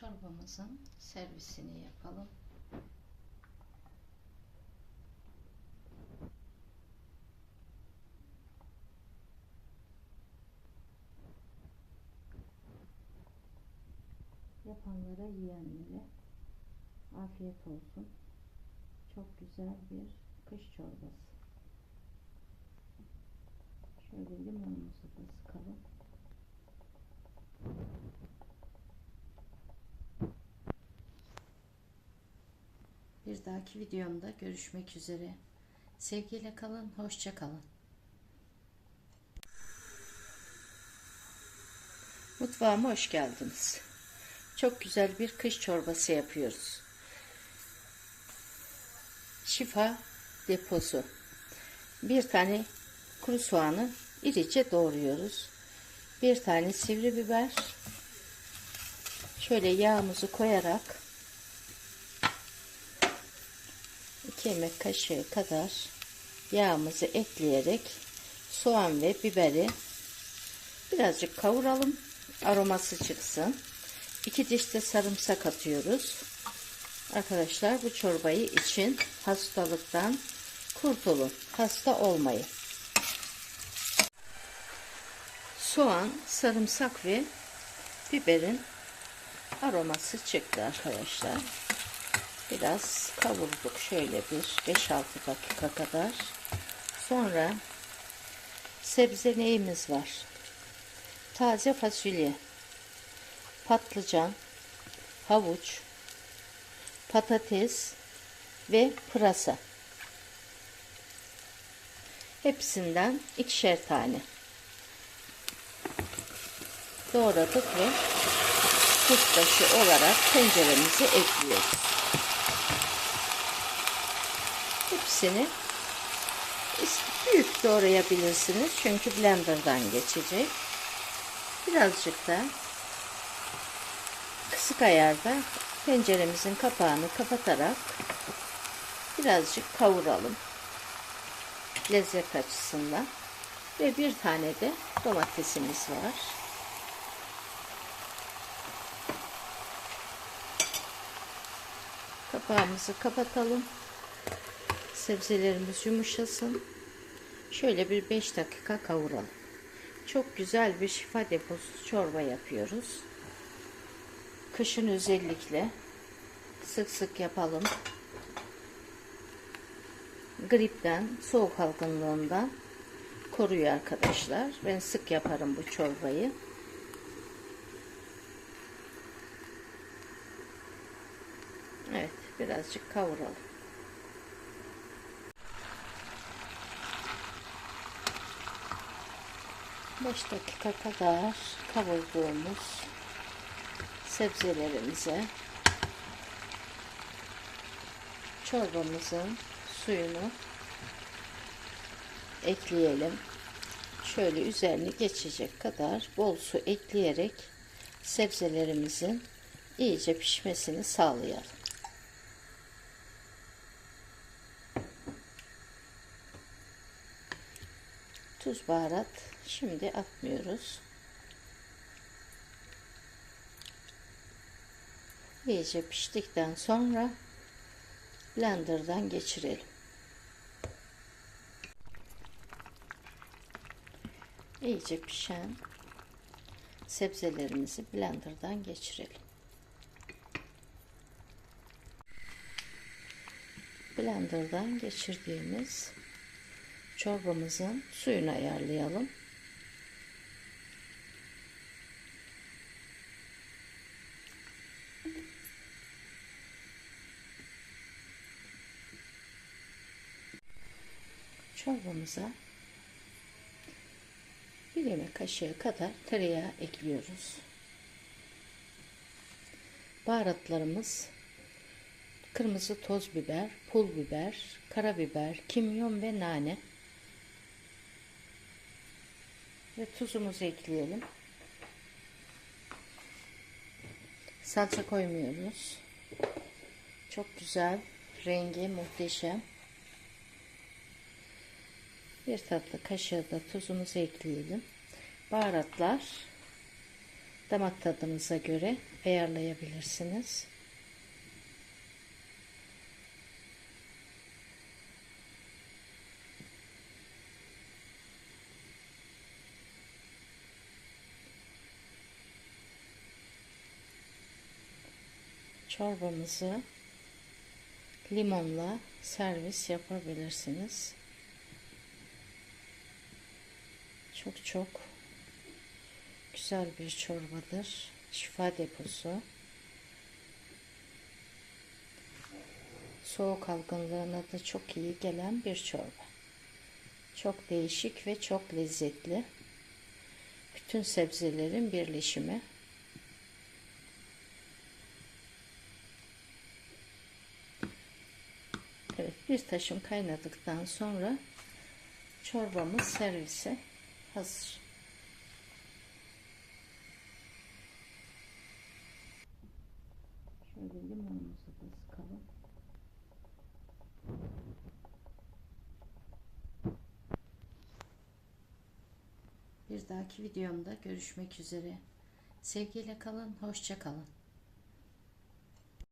çorbamızın servisini yapalım. Yapanlara yiyenlere afiyet olsun. Çok güzel bir kış çorbası. Şöyle limonumuzu da sıkalım. Bir dahaki videomda görüşmek üzere. Sevgiyle kalın, hoşça kalın. Mutfağıma hoş geldiniz. Çok güzel bir kış çorbası yapıyoruz. Şifa deposu. Bir tane kuru soğanı irice doğruyoruz. Bir tane sivri biber. Şöyle yağımızı koyarak 2 yemek kaşığı kadar yağımızı ekleyerek soğan ve biberi birazcık kavuralım. Aroması çıksın. 2 diş de sarımsak atıyoruz. Arkadaşlar bu çorbayı için hastalıktan kurtulun. Hasta olmayın. Soğan, sarımsak ve biberin aroması çıktı arkadaşlar. Biraz kavurduk şöyle bir 5-6 dakika kadar. Sonra sebze neyimiz var? Taze fasulye, patlıcan, havuç, patates ve pırasa. Hepsinden ikişer tane doğradık ve kuşbaşı olarak tenceremize ekliyoruz. Hepsini büyük doğrayabilirsiniz çünkü blenderdan geçecek. Birazcık da kısık ayarda tenceremizin kapağını kapatarak birazcık kavuralım. Lezzet açısından. Ve bir tane de domatesimiz var. Kapağımızı kapatalım. Sebzelerimiz yumuşasın. Şöyle bir 5 dakika kavuralım. Çok güzel bir şifa deposu çorba yapıyoruz. Kışın özellikle sık sık yapalım. Gripten, soğuk algınlığından koruyor arkadaşlar. Ben sık yaparım bu çorbayı. Evet, birazcık kavuralım. Beş dakika kadar kavurduğumuz sebzelerimize çorbamızın suyunu ekleyelim. Şöyle üzerine geçecek kadar bol su ekleyerek sebzelerimizin iyice pişmesini sağlayalım. Tuz, baharat şimdi atmıyoruz. İyice piştikten sonra blenderdan geçirelim. İyice pişen sebzelerimizi blenderdan geçirelim. Blenderdan geçirdiğimiz çorbamızın suyunu ayarlayalım. Çorbamıza bir yemek kaşığı kadar tereyağı ekliyoruz. Baharatlarımız kırmızı toz biber, pul biber, karabiber, kimyon ve nane. Ve tuzumuzu ekleyelim. Salça koymuyoruz. Çok güzel. Rengi muhteşem. Bir tatlı kaşığı da tuzumuzu ekleyelim. Baharatlar Damak tadınıza göre ayarlayabilirsiniz. Çorbamızı limonla servis yapabilirsiniz. Çok çok güzel bir çorbadır. Şifa deposu. Soğuk algınlığına da çok iyi gelen bir çorba. Çok değişik ve çok lezzetli. Bütün sebzelerin birleşimi. Evet bir taşım kaynadıktan sonra çorbamız servise hazır. Şöyle limonumuzu da sıkalım. Bir dahaki videomda görüşmek üzere. Sevgiyle kalın, hoşça kalın.